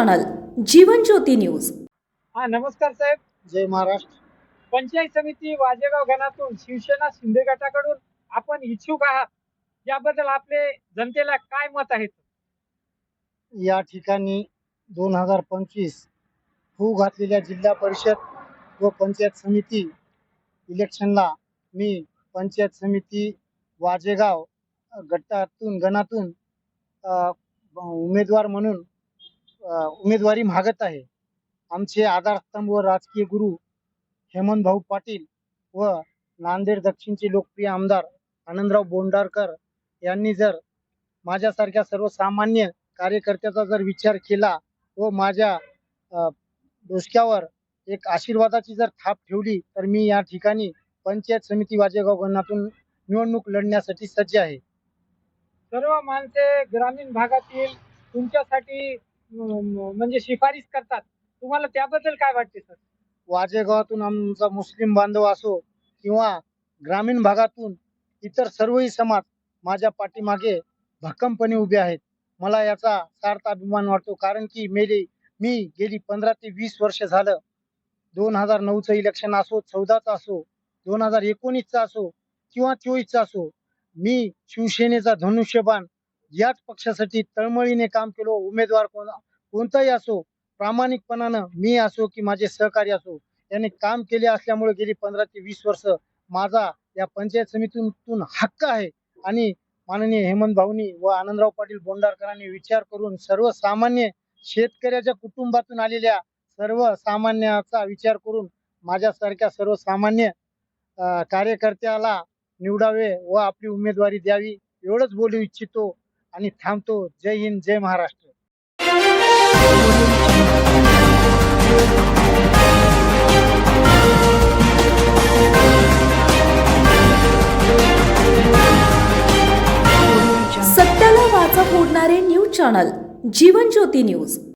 Channel Jeevan Jyoti news. हा नमस्कार साहेब. जय महाराष्ट्र. पंचायत समिती वाजेगाव गणातून शिवसेना शिंदे गटाकडून आपण इच्छुक आहात. याबद्दल आपले जनतेला काय मत आहेत या ठिकाणी दोन हजार पंचवीस फू घातलेल्या जिल्हा परिषद व पंचायत समिती इलेक्शनला मी पंचायत समिती वाजेगाव गटातून गणातून उमेदवार म्हणून उमेदवारी मागत आहे. आमचे आधारस्तंभ व राजकीय गुरु हेमंत भाऊ पाटील व नांदेड दक्षिणचे लोकप्रिय आमदार आनंदराव बोंडारकर यांनी जर माझ्यासारख्या सर्वसामान्य कार्यकर्त्याचा जर विचार केला व माझ्या डोसक्यावर एक आशीर्वादाची जर थाप ठेवली तर मी या ठिकाणी पंचायत समिती वाजेगाव गणातून निवडणूक लढण्यासाठी सज्ज आहे. सर्व माणसे ग्रामीण भागातील तुमच्यासाठी म्हणजे शिफारस करतात. तुम्हाला त्याबद्दल काय वाटते सर? वाजेगावातून आमचा मुस्लिम बांधव असो किंवा ग्रामीण भागातून इतर सर्वही समाज माझ्या पाठीमागे भक्कमपणे उभे आहेत. मला याचा सार्थ अभिमान वाटतो कारण की मेले मी गेली पंधरा ते वीस वर्ष झालं. दोन हजार नऊचं इलेक्शन असो चौदाचं असो दोन हजार एकोणीसचं असो किंवा चोवीसचं असो मी शिवसेनेचा धनुष्यबाण याच पक्षासाठी तळमळीने काम केलो. उमेदवार कोण कोणताही असो प्रामाणिकपणानं मी असो की माझे सहकारी असो यांनी काम केले असल्यामुळे गेली पंधरा ते वीस वर्ष माझा या पंचायत समितीतून हक्क आहे. आणि माननीय हेमंत भाऊनी व आनंदराव पाटील बोंडारकरांनी विचार करून सर्वसामान्य शेतकऱ्याच्या कुटुंबातून आलेल्या सर्वसामान्याचा विचार करून माझ्यासारख्या सर्वसामान्य कार्यकर्त्याला निवडावे व आपली उमेदवारी द्यावी एवढंच बोलू इच्छितो. आणि थांबतो. जय हिंद जय महाराष्ट्र. सत्याला वाचा फोडणारे news channel Jeevan Jyoti news.